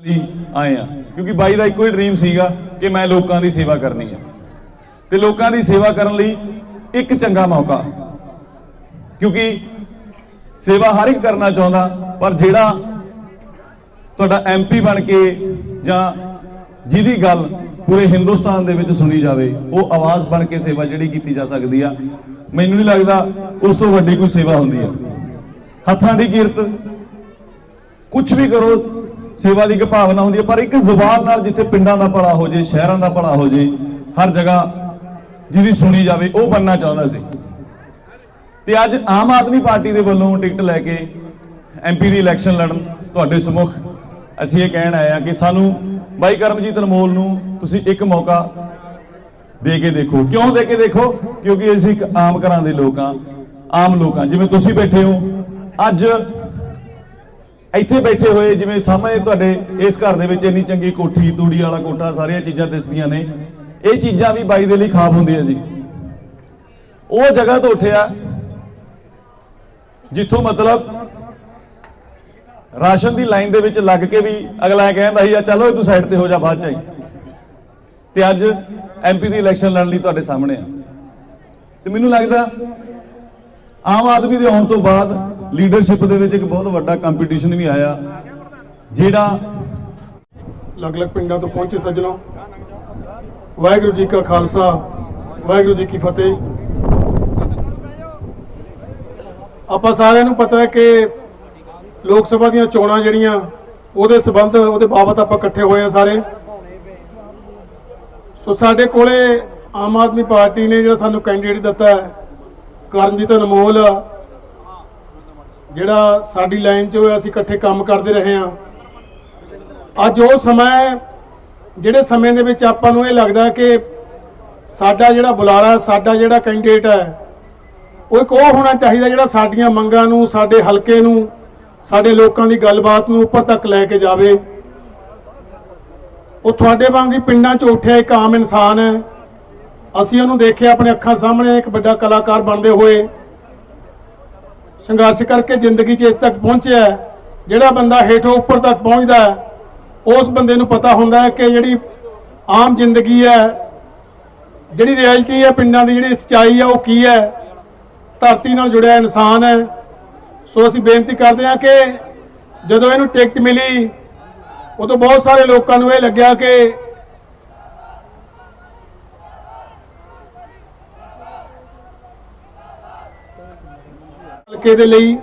ਲਈ ਆਏ ਆ। ਕਿਉਂਕਿ ਬਾਈ ਦਾ ਇੱਕੋ ਹੀ ਡ੍ਰੀਮ ਸੀਗਾ ਕਿ ਮੈਂ ਲੋਕਾਂ ਦੀ ਸੇਵਾ ਕਰਨੀ ਹੈ ਤੇ ਲੋਕਾਂ ਦੀ ਸੇਵਾ ਕਰਨ ਲਈ ਇੱਕ ਚੰਗਾ ਮੌਕਾ। ਕਿਉਂਕਿ ਸੇਵਾ ਹਰ ਇੱਕ ਕਰਨਾ ਚਾਹੁੰਦਾ, ਪਰ ਜਿਹੜਾ ਤੁਹਾਡਾ ਐਮਪੀ ਬਣ ਕੇ ਜਾਂ ਜਿਹਦੀ ਗੱਲ ਪੂਰੇ ਹਿੰਦੁਸਤਾਨ ਦੇ ਵਿੱਚ ਸੁਣੀ ਜਾਵੇ, ਉਹ ਆਵਾਜ਼ ਬਣ ਕੇ ਸੇਵਾ ਜਿਹੜੀ ਕੀਤੀ ਜਾ ਸਕਦੀ ਆ, ਮੈਨੂੰ ਨਹੀਂ ਲੱਗਦਾ ਉਸ ਤੋਂ ਵੱਡੀ ਕੋਈ ਸੇਵਾ ਹੁੰਦੀ ਆ। ਹੱਥਾਂ ਦੀ ਕਿਰਤ ਕੁਝ ਵੀ ਕਰੋ ਸੇਵਾ ਦੀ ਇੱਕ ਭਾਵਨਾ ਹੁੰਦੀ ਹੈ, ਪਰ ਇੱਕ ਜ਼ੁਬਾਨ ਨਾਲ ਜਿੱਥੇ ਪਿੰਡਾਂ ਦਾ ਭਲਾ ਹੋ ਜੇ, ਸ਼ਹਿਰਾਂ ਦਾ ਭਲਾ ਹੋ ਜੇ, ਹਰ ਜਗ੍ਹਾ ਜਿਹਦੀ ਸੁਣੀ ਜਾਵੇ, ਉਹ ਬੰਨਣਾ ਚਾਹੁੰਦਾ ਸੀ। ਤੇ ਅੱਜ ਆਮ ਆਦਮੀ ਪਾਰਟੀ ਦੇ ਵੱਲੋਂ ਟਿਕਟ ਲੈ ਕੇ ਐਮਪੀ ਦੀ ਇਲੈਕਸ਼ਨ ਲੜਨ ਤੁਹਾਡੇ ਸਮੁਖ, ਅਸੀਂ ਇਹ ਕਹਿਣ ਆਏ ਆ ਕਿ ਸਾਨੂੰ ਬਾਈ ਕਰਮਜੀਤ ਅਨਮੋਲ ਨੂੰ ਤੁਸੀਂ ਇੱਕ ਮੌਕਾ ਦੇ ਕੇ ਦੇਖੋ। ਕਿਉਂ ਦੇ ਕੇ ਦੇਖੋ? ਕਿਉਂਕਿ ਅਸੀਂ ਇੱਕ ਆਮ ਘਰਾਂ ਦੇ ਲੋਕ ਆ ਆਮ ਲੋਕਾਂ ਜਿਵੇਂ ਤੁਸੀਂ ਬੈਠੇ ਹੋ, ਅੱਜ ਇੱਥੇ ਬੈਠੇ ਹੋਏ ਜਿਵੇਂ ਸਾਹਮਣੇ ਤੁਹਾਡੇ ਇਸ ਘਰ ਦੇ ਵਿੱਚ ਇੰਨੀ ਚੰਗੀ ਕੋਠੀ, ਤੂੜੀ ਵਾਲਾ ਕੋਠਾ, ਸਾਰੀਆਂ ਚੀਜ਼ਾਂ ਦਿਸਦੀਆਂ ਨੇ। ਇਹ ਚੀਜ਼ਾਂ ਵੀ ਬਾਈ ਦੇ ਲਈ ਖਾਬ ਹੁੰਦੀਆਂ ਜੀ। ਉਹ ਜਗ੍ਹਾ ਤੋਂ ਉੱਠਿਆ, ਜਿੱਥੋਂ ਮਤਲਬ ਰਾਸ਼ਨ ਦੀ ਲਾਈਨ ਦੇ ਵਿੱਚ ਲੱਗ ਕੇ ਵੀ ਅਗਲਾ ਇਹ ਕਹਿੰਦਾ ਸੀ, ਆ ਚਲੋ ਤੂੰ ਸਾਈਡ ਤੇ ਹੋ ਜਾ, ਬਾਅਦ ਚ ਆਈ। ਤੇ ਅੱਜ ਐਮਪੀ ਦੀ ਇਲੈਕਸ਼ਨ ਲੜਨ ਲਈ ਤੁਹਾਡੇ ਸਾਹਮਣੇ ਆ। ਤੇ ਮੈਨੂੰ ਲੱਗਦਾ ਆਮ ਆਦਮੀ ਦੇ ਆਉਣ ਤੋਂ ਬਾਅਦ ਲੀਡਰਸ਼ਿਪ ਦੇ ਵਿੱਚ ਇੱਕ ਬਹੁਤ ਵੱਡਾ ਕੰਪੀਟੀਸ਼ਨ ਵੀ ਆਇਆ, ਜਿਹੜਾ ਅਲੱਗ-ਅਲੱਗ ਪਿੰਡਾਂ ਤੋਂ ਪਹੁੰਚੇ ਸੱਜਣੋ। ਵਾਹਿਗੁਰੂ ਜੀ ਕਾ ਖਾਲਸਾ, ਵਾਹਿਗੁਰੂ ਜੀ ਕੀ ਫਤਿਹ। ਆਪਾਂ ਸਾਰਿਆਂ ਨੂੰ ਪਤਾ ਹੈ ਕਿ ਲੋਕ ਸਭਾ ਦੀਆਂ ਚੋਣਾਂ ਜਿਹੜੀਆਂ, ਉਹਦੇ ਸਬੰਧ, ਉਹਦੇ ਬਾਬਤ ਆਪਾਂ ਇਕੱਠੇ ਹੋਏ ਆ ਸਾਰੇ। ਸੋ ਸਾਡੇ ਕੋਲੇ ਆਮ ਆਦਮੀ ਪਾਰਟੀ ਨੇ ਜਿਹੜਾ ਸਾਨੂੰ ਕੈਂਡੀਡੇਟ ਦਿੱਤਾ ਹੈ ਕਰਮਜੀਤ ਅਨਮੋਲ। ਜਿਹੜਾ ਸਾਡੀ ਲਾਈਨ 'ਚ ਹੋਇਆ ਅਸੀਂ ਇਕੱਠੇ ਕੰਮ ਕਰਦੇ ਰਹੇ ਹਾਂ। ਅੱਜ ਉਹ ਸਮਾਂ ਜਿਹੜੇ ਸਮੇਂ ਦੇ ਵਿੱਚ ਆਪਾਂ ਨੂੰ ਇਹ ਲੱਗਦਾ ਕਿ ਸਾਡਾ ਜਿਹੜਾ ਬੁਲਾਰਾ, ਸਾਡਾ ਜਿਹੜਾ ਕੈਂਡੀਡੇਟ ਹੈ, ਉਹ ਇੱਕ ਉਹ ਹੋਣਾ ਚਾਹੀਦਾ ਜਿਹੜਾ ਸਾਡੀਆਂ ਮੰਗਾਂ ਨੂੰ, ਸਾਡੇ ਹਲਕੇ ਨੂੰ, ਸਾਡੇ ਲੋਕਾਂ ਦੀ ਗੱਲਬਾਤ ਨੂੰ ਉੱਪਰ ਤੱਕ ਲੈ ਕੇ ਜਾਵੇ। ਉਹ ਤੁਹਾਡੇ ਵਾਂਗ ਹੀ ਪਿੰਡਾਂ 'ਚ ਉੱਠਿਆ ਇੱਕ ਆਮ ਇਨਸਾਨ ਹੈ। ਅਸੀਂ ਉਹਨੂੰ ਦੇਖਿਆ, ਆਪਣੇ ਅੱਖਾਂ ਸਾਹਮਣੇ, ਇੱਕ ਵੱਡਾ ਕਲਾਕਾਰ ਬਣਦੇ ਹੋਏ। ਸੰਘਰਸ਼ ਕਰਕੇ ਜ਼ਿੰਦਗੀ 'ਚ ਇੱਥੇ ਤੱਕ ਪਹੁੰਚਿਆ ਹੈ। ਜਿਹੜਾ ਬੰਦਾ ਹੇਠੋਂ ਉੱਪਰ ਤੱਕ ਪਹੁੰਚਦਾ ਹੈ, ਉਸ ਬੰਦੇ ਨੂੰ ਪਤਾ ਹੁੰਦਾ ਹੈ ਕਿ ਜਿਹੜੀ ਆਮ ਜ਼ਿੰਦਗੀ ਹੈ, ਜਿਹੜੀ ਰਿਐਲਿਟੀ ਹੈ ਪਿੰਡਾਂ ਦੀ, ਜਿਹੜੀ ਸੱਚਾਈ ਹੈ, ਉਹ ਕੀ ਹੈ ਧਰਤੀ ਨਾਲ ਜੁੜਿਆ ਇਨਸਾਨ ਹੈ ਸੋ ਅਸੀਂ ਬੇਨਤੀ ਕਰਦੇ ਹਾਂ ਕਿ ਜਦੋਂ ਇਹਨੂੰ ਟਿਕਟ ਮਿਲੀ, ਉਦੋਂ ਬਹੁਤ ਸਾਰੇ ਲੋਕਾਂ ਨੂੰ ਇਹ ਲੱਗਿਆ ਕਿ ਹਲਕੇ ਦੇ ਲਈ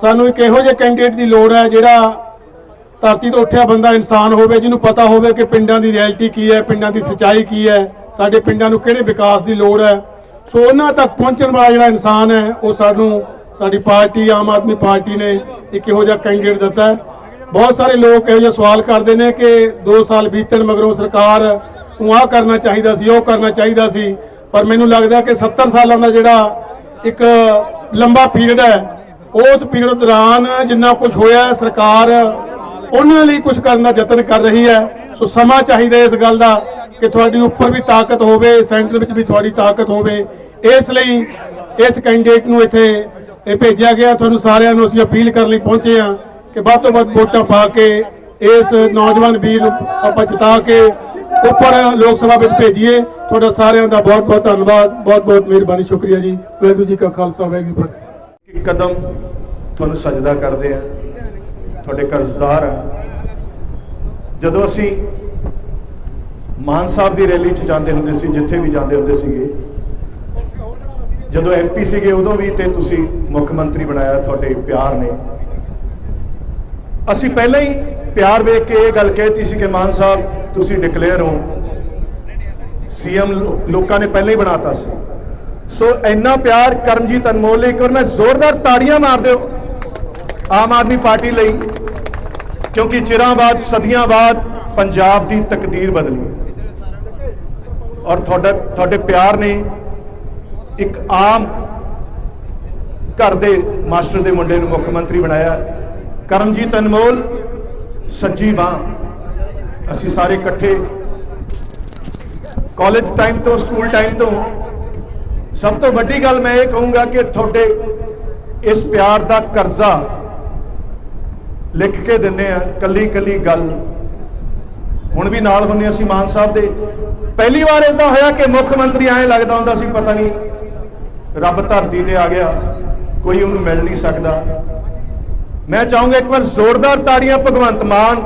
ਸਾਨੂੰ ਇੱਕ ਇਹੋ ਜਿਹੇ ਕੈਂਡੀਡੇਟ ਦੀ ਲੋੜ ਹੈ ਜਿਹੜਾ ਧਰਤੀ ਤੋਂ ਉੱਠਿਆ ਬੰਦਾ ਇਨਸਾਨ ਹੋਵੇ, ਜਿਹਨੂੰ ਪਤਾ ਹੋਵੇ ਕਿ ਪਿੰਡਾਂ ਦੀ ਰਿਐਲਿਟੀ ਕੀ ਹੈ, ਪਿੰਡਾਂ ਦੀ ਸੱਚਾਈ ਕੀ ਹੈ, ਸਾਡੇ ਪਿੰਡਾਂ ਨੂੰ ਕਿਹੜੇ ਵਿਕਾਸ ਦੀ ਲੋੜ ਹੈ। ਸੋ ਉਹਨਾਂ ਤੱਕ ਪਹੁੰਚਣ ਵਾਲਾ ਜਿਹੜਾ ਇਨਸਾਨ ਹੈ, ਉਹ ਸਾਨੂੰ, ਸਾਡੀ ਪਾਰਟੀ, ਆਮ ਆਦਮੀ ਪਾਰਟੀ ਨੇ ਇੱਕ ਇਹੋ ਜਿਹਾ ਕੈਂਡੀਡੇਟ ਦਿੱਤਾ ਹੈ। ਬਹੁਤ ਸਾਰੇ ਲੋਕ ਇਹੋ ਜਿਹਾ ਸਵਾਲ ਕਰਦੇ ਨੇ ਕਿ 2 ਸਾਲ ਬੀਤਣ ਮਗਰੋਂ ਸਰਕਾਰ ਨੂੰ ਆਹ ਕਰਨਾ ਚਾਹੀਦਾ ਸੀ, ਉਹ ਕਰਨਾ ਚਾਹੀਦਾ ਸੀ, ਪਰ ਮੈਨੂੰ ਲੱਗਦਾ ਕਿ 70 ਸਾਲਾਂ ਦਾ ਜਿਹੜਾ ਇੱਕ ਲੰਬਾ ਪੀਰੀਅਡ ਹੈ। ਉਸ ਪੀਰੀਅਡ ਦੌਰਾਨ ਜਿੰਨਾ ਕੁਝ ਹੋਇਆ ਸਰਕਾਰ ਉਹਨਾਂ ਲਈ ਕੁਝ ਕਰਨ ਦਾ ਯਤਨ ਕਰ ਰਹੀ ਹੈ। ਸੋ ਸਮਾਂ ਚਾਹੀਦਾ ਇਸ ਗੱਲ ਦਾ ਕਿ ਤੁਹਾਡੀ ਉੱਪਰ ਵੀ ਤਾਕਤ ਹੋਵੇ, ਸੈਂਟਰ ਵਿੱਚ ਵੀ ਤੁਹਾਡੀ ਤਾਕਤ ਹੋਵੇ। ਇਸ ਲਈ ਇਸ ਕੈਂਡੀਡੇਟ ਨੂੰ ਇੱਥੇ ਇਹ ਭੇਜਿਆ ਗਿਆ। ਤੁਹਾਨੂੰ ਸਾਰਿਆਂ ਨੂੰ ਅਸੀਂ ਅਪੀਲ ਕਰਨ ਲਈ ਪਹੁੰਚੇ ਹਾਂ ਕਿ ਵੱਧ ਤੋਂ ਵੱਧ ਵੋਟਾਂ ਪਾ ਕੇ ਇਸ ਨੌਜਵਾਨ ਵੀਰ ਨੂੰ ਆਪਾਂ ਜਿਤਾ ਕੇ ਉੱਪਰ ਲੋਕ ਸਭਾ ਵਿੱਚ ਭੇਜੀਏ। ਤੁਹਾਡਾ ਸਾਰਿਆਂ ਦਾ ਬਹੁਤ ਬਹੁਤ ਧੰਨਵਾਦ, ਬਹੁਤ ਬਹੁਤ ਮਿਹਰਬਾਨੀ, ਸ਼ੁਕਰੀਆ ਜੀ। ਵਾਹਿਗੁਰੂ ਜੀ ਕਾ ਖਾਲਸਾ, ਵਾਹਿਗੁਰੂ ਜੀ ਫਤਿਹ। ਇੱਕ ਕਦਮ ਤੁਹਾਨੂੰ ਸਜਦਾ ਕਰਦੇ ਆ ਤੁਹਾਡੇ ਕਰਜ਼ਦਾਰ ਆ ਜਦੋਂ ਅਸੀਂ ਮਾਨ ਸਾਹਿਬ ਦੀ ਰੈਲੀ 'ਚ ਜਾਂਦੇ ਹੁੰਦੇ ਸੀ, ਜਿੱਥੇ ਵੀ ਜਾਂਦੇ ਹੁੰਦੇ ਸੀਗੇ, ਜਦੋਂ ਐਮਪੀ ਸੀਗੇ, ਉਦੋਂ ਵੀ ਤੇ ਤੁਸੀਂ ਮੁੱਖ ਮੰਤਰੀ ਬਣਾਇਆ, ਤੁਹਾਡੇ ਪਿਆਰ ਨੇ। ਅਸੀਂ ਪਹਿਲਾਂ ਹੀ ਪਿਆਰ ਵੇਖ ਕੇ ਇਹ ਗੱਲ ਕਹਿਤੀ ਸੀ ਕਿ ਮਾਨ ਸਾਹਿਬ, ਤੁਸੀਂ ਡਿਕਲੇਅਰ ਹੋ। ਸੀਐਮ ਲੋਕਾਂ ਨੇ ਪਹਿਲਾਂ ਹੀ ਬਣਾਤਾ ਸੀ। ਸੋ ਇੰਨਾ ਪਿਆਰ ਕਰਮਜੀਤ ਅਨਮੋਲ ਲਈ ਇੱਕ ਵਾਰ ਮੈਂ ਜ਼ੋਰਦਾਰ ਤਾੜੀਆਂ ਮਾਰ ਦਿਓ ਆਮ ਆਦਮੀ ਪਾਰਟੀ ਲਈ, ਕਿਉਂਕਿ ਚਿਰਾਂ ਬਾਅਦ, ਸਦੀਆਂ ਬਾਅਦ ਪੰਜਾਬ ਦੀ ਤਕਦੀਰ ਬਦਲੀ। ਔਰ ਤੁਹਾਡਾ ਤੁਹਾਡੇ ਪਿਆਰ ਨੇ ਇੱਕ ਆਮ ਘਰ ਦੇ ਮਾਸਟਰ ਦੇ ਮੁੰਡੇ ਨੂੰ ਮੁੱਖ ਮੰਤਰੀ ਬਣਾਇਆ। ਕਰਮਜੀਤ ਅਨਮੋਲ, ਸੱਜੀ ਬਾਹ। ਅਸੀਂ ਸਾਰੇ ਇਕੱਠੇ ਕਾਲਜ ਟਾਈਮ ਤੋਂ, ਸਕੂਲ ਟਾਈਮ ਤੋਂ ਸਭ ਤੋਂ ਵੱਡੀ ਗੱਲ ਮੈਂ ਇਹ ਕਹੂੰਗਾ ਕਿ ਤੁਹਾਡੇ ਇਸ ਪਿਆਰ ਦਾ ਕਰਜ਼ਾ ਲਿਖ ਕੇ ਦਿੰਨੇ ਆ, ਕੱਲੀ ਕੱਲੀ ਗੱਲ। ਹੁਣ ਵੀ ਨਾਲ ਹੁੰਨੇ ਅਸੀਂ ਮਾਨ ਸਾਹਿਬ ਦੇ। ਪਹਿਲੀ ਵਾਰ ਇਦਾਂ ਹੋਇਆ ਕਿ ਮੁੱਖ ਮੰਤਰੀ ਐਂ ਲੱਗਦਾ ਹੁੰਦਾ ਸੀ, ਪਤਾ ਨਹੀਂ ਰੱਬ ਧਰਤੀ ਤੇ ਆ ਗਿਆ, ਕੋਈ ਉਹਨੂੰ ਮਿਲ ਨਹੀਂ ਸਕਦਾ। ਮੈਂ ਚਾਹੂੰਗਾ ਇੱਕ ਵਾਰ ਜ਼ੋਰਦਾਰ ਤਾੜੀਆਂ ਭਗਵੰਤ ਮਾਨ